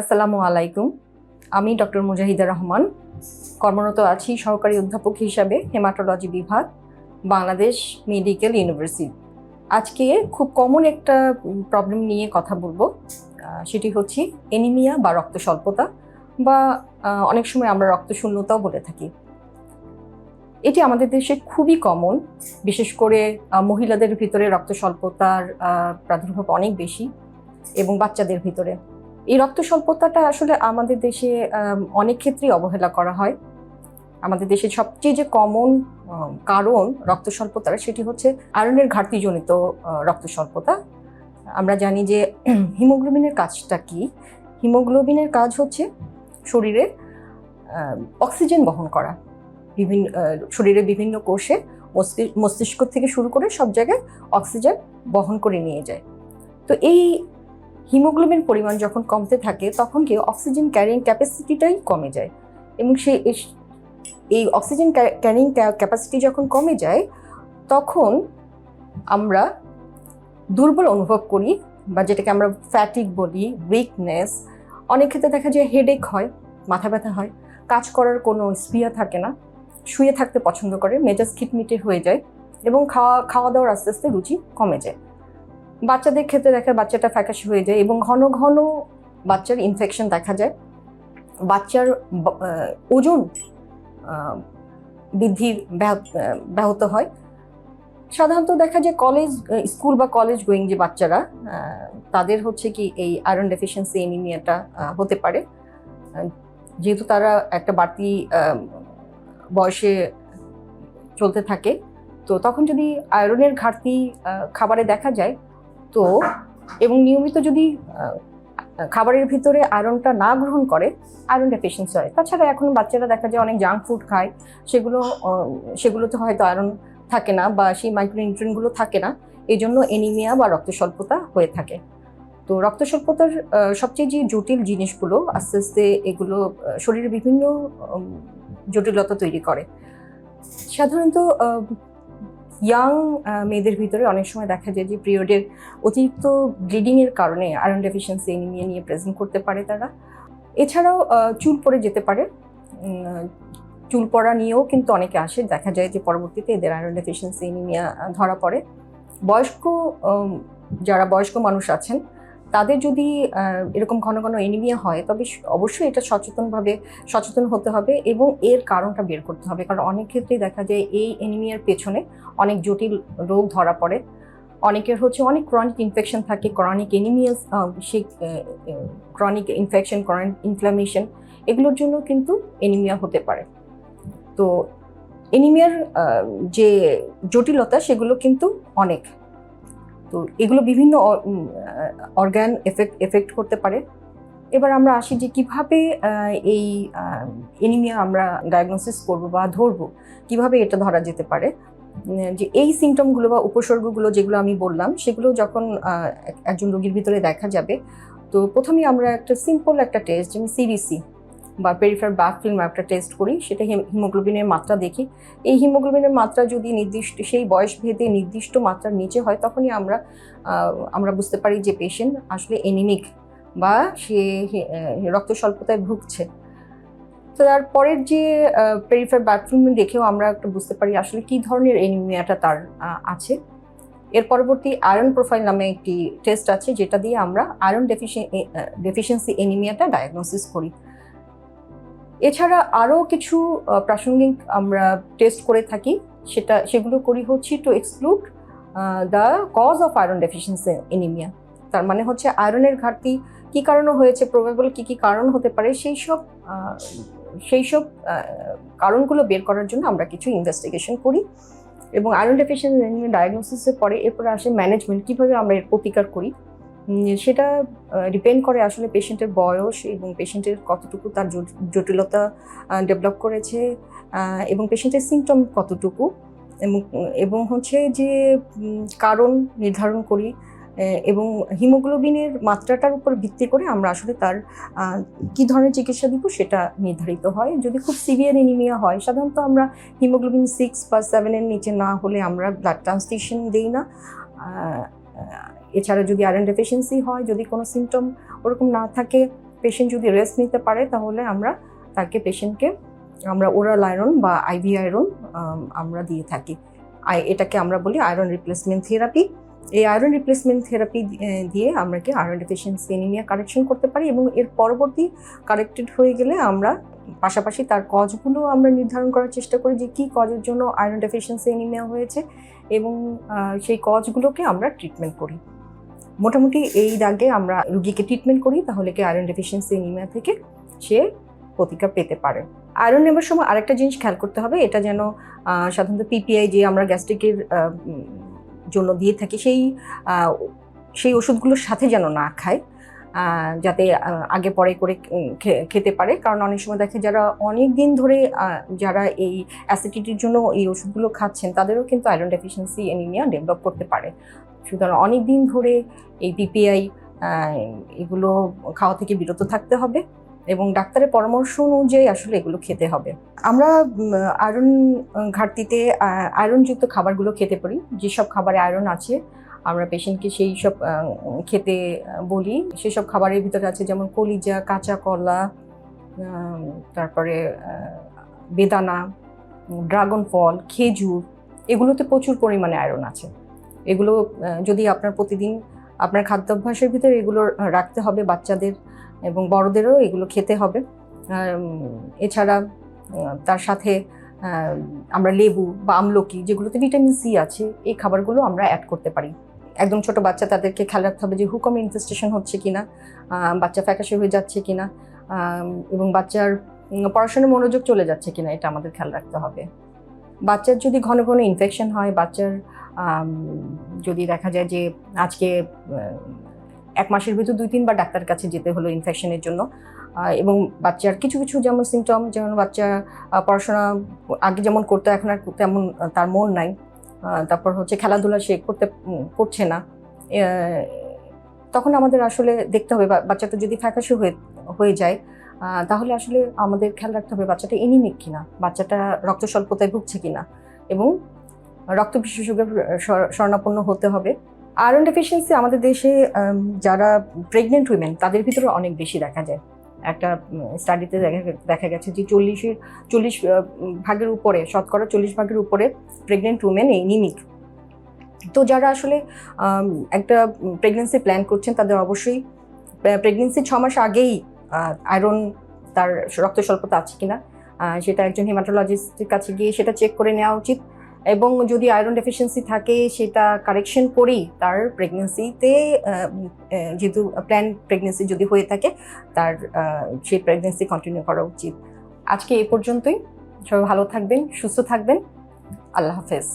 আসসালামু আলাইকুম। আমি ডক্টর মুজাহিদা রহমান। কর্মরত আছি সহকারী অধ্যাপক হিসাবে হেমাটোলজি বিভাগ, বাংলাদেশ মেডিকেল ইউনিভার্সিটি। আজকে খুব কমন একটা প্রবলেম নিয়ে কথা বলব। সেটি হচ্ছে এনিমিয়া বা রক্ত স্বল্পতা বা অনেক সময় আমরা রক্ত শূন্যতাও বলে থাকি। এটি আমাদের দেশে খুবই কমন। বিশেষ করে মহিলাদের ভিতরে রক্ত স্বল্পতার প্রাদুর্ভাব অনেক বেশি এবং বাচ্চাদের ভিতরে। এই রক্ত স্বল্পতাটা আসলে আমাদের দেশে অনেক ক্ষেত্রেই অবহেলা করা হয়। আমাদের দেশে সবচেয়ে যে কমন কারণ রক্ত স্বল্পতার সেটি হচ্ছে আয়রনের ঘাটতিজনিত রক্ত স্বল্পতা। আমরা জানি যে হিমোগ্লোবিনের কাজটা কি? হিমোগ্লোবিনের কাজ হচ্ছে শরীরে অক্সিজেন বহন করা। বিভিন্ন আহ, শরীরের বিভিন্ন কোষে মস্তি- মস্তিষ্ক থেকে শুরু করে সব জায়গায় অক্সিজেন বহন করে নিয়ে যায়। তো এই হিমোগ্লোবিন পরিমাণ যখন কমতে থাকে, তখন কি অক্সিজেন ক্যারিং ক্যাপাসিটিটাই কমে যায়। এবং এস- এই অক্সিজেন ক্যারিং ক্যাপাসিটি যখন কমে যায়, তখন আমরা দুর্বল অনুভব করি বা যেটাকে আমরা ফ্যাটিক বলি উইকনেস অনেক ক্ষেত্রে দেখা যায় হেডেক হয়, মাথা ব্যথা হয়, কাজ করার কোনো স্পিয়া থাকে না, শুয়ে থাকতে পছন্দ করে, মেজাজ খিটমিটে হয়ে যায় এবং খাওয়া খাওয়া দাওয়ার আস্তে আস্তে রুচি কমে যায়। বাচ্চাদের ক্ষেত্রে দেখা যায় বাচ্চাটা ফ্যাকাশে হয়ে যায় এবং ঘন ঘন বাচ্চার ইনফেকশন দেখা যায়। বাচ্চার ওজন বৃদ্ধির ব্যাহত হয়। সাধারণত দেখা যায় কলেজ স্কুল বা কলেজ গোয়িং যে বাচ্চারা তাদের হচ্ছে কি এই আয়রন ডেফিসিয়েন্সি এনিমিয়াটা হতে পারে। যেহেতু তারা একটা বাড়তি বয়সে চলতে থাকে, তো তখন যদি আয়রনের ঘাটতি খাবারে দেখা যায় তো এবং নিয়মিত যদি খাবারের ভিতরে আয়রনটা না গ্রহণ করে আয়রন ডেফিসিয়েন্সি হয়। তাছাড়া এখন বাচ্চারা দেখা যায় অনেক জাঙ্ক ফুড খায়। সেগুলো সেগুলোতে হয়তো আয়রন থাকে না বা সেই মাইক্রোনিউট্রিয়েন্টগুলো থাকে না। এই জন্য এনিমিয়া বা রক্ত স্বল্পতা হয়ে থাকে। তো রক্ত স্বল্পতার সবচেয়ে যে জটিল জিনিসগুলো, আস্তে আস্তে এগুলো শরীরে বিভিন্ন জটিলতা তৈরি করে। সাধারণত ইয়াং মেয়েদের ভিতরে অনেক সময় দেখা যায় যে পিরিয়ডের অতিরিক্ত ব্লিডিংয়ের কারণে আয়রন ডেফিসিয়েন্সি এনিমিয়া নিয়ে প্রেজেন্ট করতে পারে তারা। এছাড়াও চুল পরে যেতে পারে। চুল পরা নিয়েও কিন্তু অনেকে আসে। দেখা যায় যে পরবর্তীতে এদের আয়রন ডেফিসিয়েন্সি এনিমিয়া ধরা পড়ে। বয়স্ক যারা বয়স্ক মানুষ আছেন তাদের যদি এরকম ঘন ঘন এনিমিয়া হয়, তবে অবশ্যই এটা সচেতনভাবে, সচেতন হতে হবে এবং এর কারণটা বের করতে হবে। কারণ অনেক ক্ষেত্রেই দেখা যায় এই এনিমিয়ার পেছনে অনেক জটিল রোগ ধরা পড়ে। অনেকের হচ্ছে অনেক ক্রনিক ইনফেকশন থাকে ক্রনিক এনিমিয়াস সেই ক্রনিক ইনফেকশন ক্রনিক ইনফ্লামেশন এগুলোর জন্য কিন্তু এনিমিয়া হতে পারে। তো এনিমিয়ার যে জটিলতা সেগুলো কিন্তু অনেক। তো এগুলো বিভিন্ন অর্গান এফেক্ট এফেক্ট করতে পারে। এবার আমরা আসি যে কীভাবে এই এনিমিয়া আমরা ডায়াগনোসিস করব বা ধরবো, কীভাবে এটা ধরা যেতে পারে। যে এই সিমটমগুলো বা উপসর্গগুলো যেগুলো আমি বললাম, সেগুলো যখন একজন রোগীর ভিতরে দেখা যাবে, তো প্রথমেই আমরা একটা সিম্পল একটা টেস্ট যেমন সিবিসি বা পেরিফার ব্যাক ফিল্ম একটা টেস্ট করি, সেটা হিম- হিমোগ্লোবিনের মাত্রা দেখি। এই হিমোগ্লোবিনের মাত্রা যদি নির্দিষ্ট, সেই বয়স ভেদে নির্দিষ্ট মাত্রার নিচে হয়, তখনই আমরা আমরা বুঝতে পারি যে পেশেন্ট আসলে এনিমিক বা সে রক্ত স্বল্পতায় ভুগছে। তো তারপরের যে পেরিফার ব্যাথরুম দেখেও আমরা একটু বুঝতে পারি আসলে কি ধরনের এনিমিয়াটা তার আছে। এর পরবর্তী আয়রন প্রোফাইল নামে একটি টেস্ট আছে, যেটা দিয়ে আমরা আয়রন ডেফিসিয়েন্সি এনিমিয়াটা ডায়াগনোসিস করি। এছাড়া আরও কিছু প্রাসঙ্গিক আমরা টেস্ট করে থাকি। সেটা, সেগুলো করি হচ্ছে to exclude the cause of iron deficiency anaemia তার মানে হচ্ছে আয়রনের ঘাটতি, কী কারণে হয়েছে প্রবেবল কী কী কারণ হতে পারে, সেই সব সেই সব কারণগুলো বের করার জন্য আমরা কিছু ইনভেস্টিগেশন করি। এবং আয়রন ডেফিসিয়েন্সি ডায়াগনোসিসের পরে এরপরে আসে ম্যানেজমেন্ট কীভাবে আমরা এর প্রতিকার করি। সেটা ডিপেন্ড করে আসলে পেশেন্টের বয়স এবং পেশেন্টের কতটুকু তার জট- জটিলতা ডেভেলপ করেছে এবং পেশেন্টের সিমটম কতটুকু, এবং হচ্ছে যে কারণ নির্ধারণ করি এবং হিমোগ্লোবিনের মাত্রাটার উপর ভিত্তি করে আমরা আসলে তার কি ধরনের চিকিৎসা দিব সেটা নির্ধারিত হয়। যদি খুব সিভিয়ার এনিমিয়া হয়, সাধারণত আমরা হিমোগ্লোবিন সিক্স বা সেভেনের নিচে না হলে আমরা ব্লাড ট্রান্সফিউশন দিই না। এছাড়া যদি আয়রন ডেফিসিয়েন্সি হয়, যদি কোনো সিমটম ওরকম না থাকে পেশেন্ট যদি রেস্ট নিতে পারে, তাহলে আমরা তাকে পেশেন্টকে আমরা ওরাল আয়রন বা আইভি আয়রন আমরা দিয়ে থাকি। এটাকে আমরা বলি আয়রন রিপ্লেসমেন্ট থেরাপি এই আয়রন রিপ্লেসমেন্ট থেরাপি দিয়ে আমরা কি আয়রন ডেফিসিয়েন্সি এনিমিয়া কারেকশন করতে পারি এবং এর পরবর্তী কারেক্টেড হয়ে গেলে আমরা পাশাপাশি তার কজগুলো আমরা নির্ধারণ করার চেষ্টা করি যে কী কজের জন্য আয়রন ডেফিসিয়েন্সি এনিমিয়া হয়েছে এবং সেই কজগুলোকে আমরা ট্রিটমেন্ট করি। মোটামুটি এই দাগে আমরা রুগীকে ট্রিটমেন্ট করি, তাহলে কি আয়রন ডেফিসিয়েন্সি এনিমিয়া থেকে সে প্রতিকার পেতে পারে। আয়রন নেবার সময় আরেকটা জিনিস খেয়াল করতে হবে, এটা যেন সাধারণত পিপিআই যে আমরা গ্যাস্ট্রিকের জন্য দিয়ে থাকি, সেই সেই ওষুধগুলোর সাথে যেন না খায় যাতে আগে পরে করে খেতে পারে। কারণ অনেক সময় দেখে যারা অনেক দিন ধরে যারা এই অ্যাসিডিটির জন্য এই ওষুধগুলো খাচ্ছেন, তাদেরও কিন্তু আয়রন ডেফিসিয়েন্সি এনিমিয়া ডেভেলপ করতে পারে। সুতরাং অনেক দিন ধরে এই পিপিআই এগুলো খাওয়া থেকে বিরত থাকতে হবে এবং ডাক্তারের পরামর্শ অনুযায়ী আসলে এগুলো খেতে হবে। আমরা আয়রন ঘাটতিতে আয়রনযুক্ত খাবারগুলো খেতে পারি। যেসব খাবারে আয়রন আছে, আমরা পেশেন্টকে সেই সব খেতে বলি। সেসব খাবারের ভিতরে আছে যেমন কলিজা, কাঁচা কলা তারপরে বেদানা, ড্রাগন ফল, খেজুর, এগুলোতে প্রচুর পরিমাণে আয়রন আছে। এগুলো যদি আপনার প্রতিদিন আপনার খাদ্যাভ্যাসের ভিতরে এগুলো রাখতে হবে বাচ্চাদের এবং বড়দেরও এগুলো খেতে হবে। এছাড়া তার সাথে আমরা লেবু বা আমলকি যেগুলোতে ভিটামিন সি আছে এই খাবারগুলো আমরা অ্যাড করতে পারি। একদম ছোট বাচ্চা তাদেরকে খেয়াল রাখতে হবে যে হুকম ইনফেস্টেশন হচ্ছে কি না বাচ্চা ফ্যাকাশে হয়ে যাচ্ছে কি না এবং বাচ্চার উম, পড়াশোনায় মনোযোগ চলে যাচ্ছে কিনা এটা আমাদের খেয়াল রাখতে হবে। বাচ্চার যদি ঘন ঘন ইনফেকশন হয় বাচ্চার যদি দেখা যায় যে আজকে এক মাসের ভিতর দুই তিনবার ডাক্তারের কাছে যেতে হলো ইনফেকশনের জন্য। এবং বাচ্চার কিছু কিছু যেমন সিমটম যেমন বাচ্চা পড়াশোনা আগে যেমন করতো, এখন আর তেমন তার মন নাই। তারপর হচ্ছে খেলাধুলা সে করতে করছে না। তখন আমাদের আসলে দেখতে হবে বাচ্চাটা যদি ফ্যাকাশে হয়ে হয়ে যায় তাহলে আসলে আমাদের খেয়াল রাখতে হবে বাচ্চাটা এনিমিক কিনা, বাচ্চাটা রক্ত স্বল্পতায় ভুগছে কিনা। এবং রক্ত বিশেষজ্ঞের স্বর্ণাপন্ন হতে হবে। আয়রন ডেফিসিয়েন্সি আমাদের দেশে যারা প্রেগনেন্ট উইমেন তাদের ভিতরে অনেক বেশি দেখা যায়। একটা স্টাডিতে দেখা গেছে যে চল্লিশের, চল্লিশ ভাগের উপরে, শতকরা চল্লিশ ভাগের উপরে প্রেগনেন্ট উমেন এই নিমিক তো যারা আসলে একটা প্রেগনেন্সি প্ল্যান করছেন, তাদের অবশ্যই প্রেগনেন্সি ছ মাস আগেই আয়রন তার রক্ত স্বল্পতা আছে কিনা সেটা একজন হেমাটোলজিস্টের কাছে গিয়ে সেটা চেক করে নেওয়া উচিত। এবং যদি আয়রন ডেফিসিয়েন্সি থাকে, সেটা কারেকশন করেই তার প্রেগনেন্সিতে যেহেতু প্ল্যান প্রেগনেন্সি যদি হয়ে থাকে, তার সেই প্রেগনেন্সি কন্টিনিউ করা উচিত। আজকে এ পর্যন্তই। সবাই ভালো থাকবেন, সুস্থ থাকবেন। আল্লাহ হাফেজ।